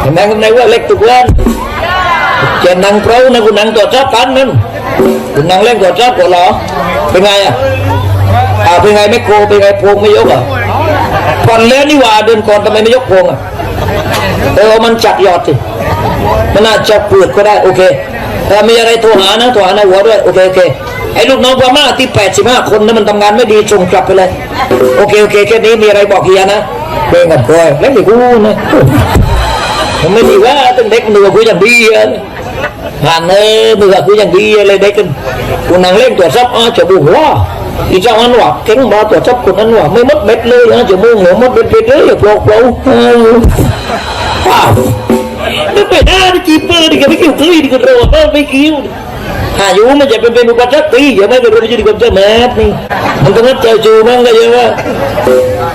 เห็นไหมคุณนว่าเล็กตุกเล่นจะนั่งเปล่านะคุณนั่งตัวจับกันนั่นคุณนั่งเล่นตัวจับก่อนเหรอเป็นไงอะอ่าเป็นไงไม่โคเป็นไงพวงไม่ยกอะก่อนเล่นนี่ว่าเดินก่อนทำไมไม่ยกพวงอะเออมันจับยอดสิมันน่าจับเปลือกก็ได้โอเคถ้ามีอะไรโทรหานะโทรหาในหัวด้วยโอเคโอเคไอ้ลูกน้องพม่าที่ 85 คนนั้นมันทำงานไม่ดีส่งกลับไปเลย โอเคโอเคแค่นี้มีอะไรบอกเฮียนะ เบ่งกันคอยแล้วเดี๋ยวกูนะผมไม่ดีว่าตั้งเด็กมือกูอย่างดีอะผ่านเออมือกูอย่างดีอะไรเด็กกันกูนั่งเล่นตัวซับอ้อจะบุหัวอีเจ้าอันว่าเก่งมาตัวซับคนนั้นว่าไม่มด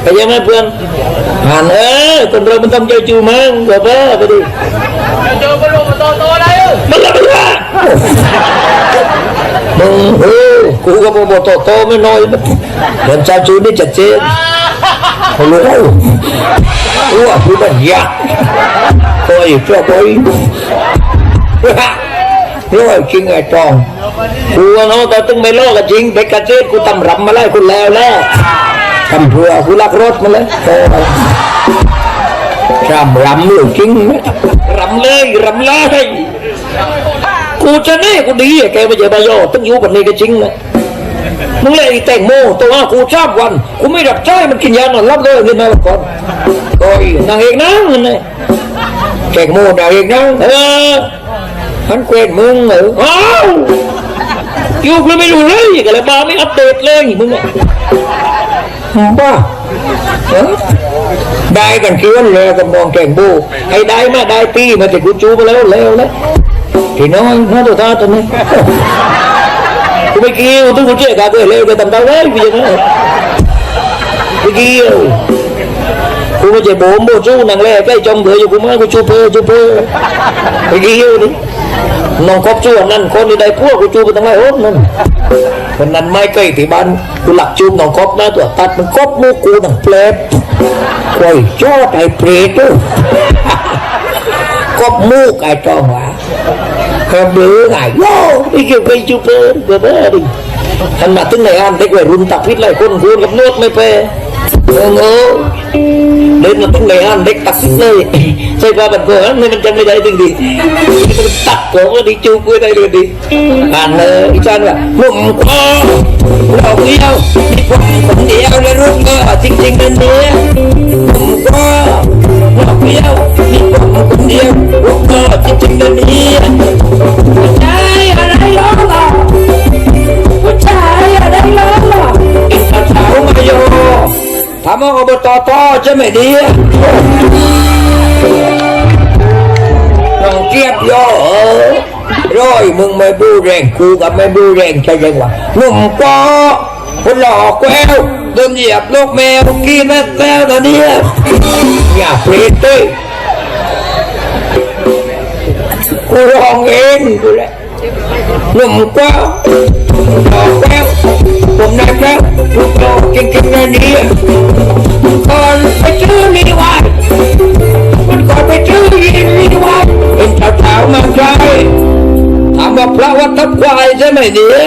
เบ็ดเลยนะจะบุหัวมดเบ็ดเบ็ดเลยอย่าโปรโปรว้าวไม่ไปได้จีเปอร์ดิกันไม่เกี่ยวกับดิกันเราไม่เกี่ยวหาอยู่มันจะเป็นเป็นอุปสรรคตีอย่าไม่เป็นรู้จะดีกับเจ้าแม่นี่มันต้องนัดเจอจูมั้งก็ยังว่าก็ยังไม่เพื่อนผ่านเออคนเรามันต้องเจอจูมั้งก็เพ้อไปดิเจอมันลงมาโตโตได้เออมันละไม่ว่ามึงเออกูก็บอกโตโตไม่น้อยนะเดินชาจูนี่จัดเจนเขารู้รู้ว่ากูมันยากโอ้ยเจ้าโอ้ยรู้ว่าจริงไอ้จองกูว่าน้องแต่ตึงไม่โลกจริงเด็กกระเจี๊ยกูตำรำมาแล้วกูแล้วแล้วทำพื่อกูลักรถมาแล้วโอ้ยรำรำเลยจริงรำเลยรำเลยกูจะแน่กูดีอะแกไม่ใช่บายอต้องอยู่แบบนี้ก็จริงนะมึงเลยแตงโมตัวกูชอบวันกูไม่รับใช้มันกินยานอนรับเลยเงินมาก่อนโอ้ยนางเอกนั่งนั่นไงแตงโมนางเอกนั่งเออมันเกวนมึงเหรออ้าวอยู่กูไม่รู้เลยก็เลยมาไม่อัปเดตเลยมึงอะ บ้าได้กันเคลื่อนเลยกับมองแก่งบูไอ้ได้มาได้ปีมาจต่กูจูมาแล้วเล้วเลยวพี่น้องน่าตัวตาตัวนี้กูไม่เกี่ยวตัวกูเจ๊กาเกลือเลยกูทำตาไว้กูยังไงกูเกี่ยว กูไม่จะโบมโบสู้นางเล่ใกล้จมเผือยู่กูมากูชูเพอชูเพอไปกี้ยวนี่น้องครอบชั่วนั่นคนที่ได้พวกกูจูไปทำไมโอ้นั่นคนนั้นไม่ใกล้ที่บ้านกูหลักจูบน้องครอบนะตัวตัดมันครอบมูกูนังเปลบกวยจ้อไอ้เปรตุครอบมูกไอ้จอมวะเขาเบื่อไงโย่นี่เกี่ยวไปจูเพอเบื่อดิฉันมาถึงไหนอันเด็กวัยรุ่นตักพิษไยคนคูนกับนวดไม่เปย์ เออเออเดินมาถึงไหนอันเด็กตักเลยใช่ป่ะบันเกิดนี่มันจำไม่ได้จริงดิมันตักโกงดิจูกูได้เลยดิอ่านเลยอีจันว่าลุ่มคอเราเดียวมีความคนเดียวในรุ่นก็จริงๆเป็นเดียว อาอบตต่อจะไม่ดีต้องเกียบยเออร้อยมึงไม่บูแรงกูกับไม่บูแรงใช่ยังวะหนุ่มก็คนหล่อแก้วโดนเหยียบลูกแมวกี่แม่แก้วตอนนี้อย่าเปรตด้วยกูร้องเองกูแหละ หนุ่มกว้าวดอกแก้วผมนะครับลูกโตเก่งๆนะเนี่ยก่อนไปชื่อรีวายมันก่อนไปชื่อรีรีวายเห็นสาวๆมาใช้ถามว่าพระวัดทับควายใช่ไหมเนี่ย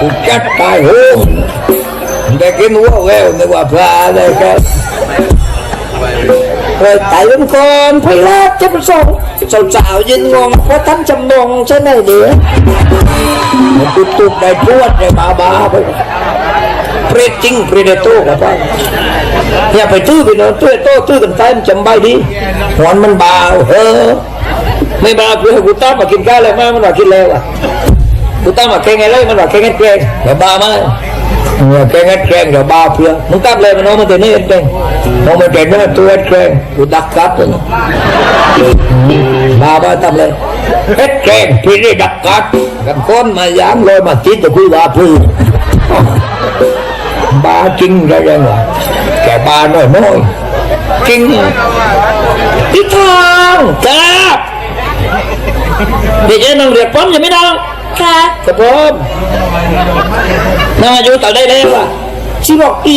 กูจัดตายโหงแต่กินหัวแววไม่ว่าพระเลยครับ เลยไต่ลงก่อนไพลาดจะประสงค์สาวๆยืนงงเพราะท่านจำงใช่ไหมเดี๋ยวตุ๊บตุ๊บได้พวดได้บาบาไปเปรตจริงเปรตโตกับว่าอย่าไปตื้อไปนอนตื้อโตตื้อกันใต้มันจำใบดีหอนมันบาเฮ้อไม่บาเพื่อกูตั้มมากินก้าเลยม่มันว่ากินแล้วอะกูตั้ามาแข่งไงเลยมันว่าแข่งแข่งแบบบามาก แกงแกงเดี๋ยวบ้าเพื่อมึงกลับเลยมันน้องมันตัวนี้เองน้องมันแกงนี่ตัวแกงกูดักกลับเลยบ้าบ้าทำเลยเฮ็ดแกงพี่ได้ดักกลับกันคนมายางลอยมาติดจะคุยว่าพื้นบ้าจริงได้ยังวะแกบ้าน้อยน้อยจริงพี่ทองครับเดี๋ยวจะนั่งเรียกป้อมยังไม่ได้ค่ะครับผม น่าอยู่ต่อได้แล้วอะชีบอกอี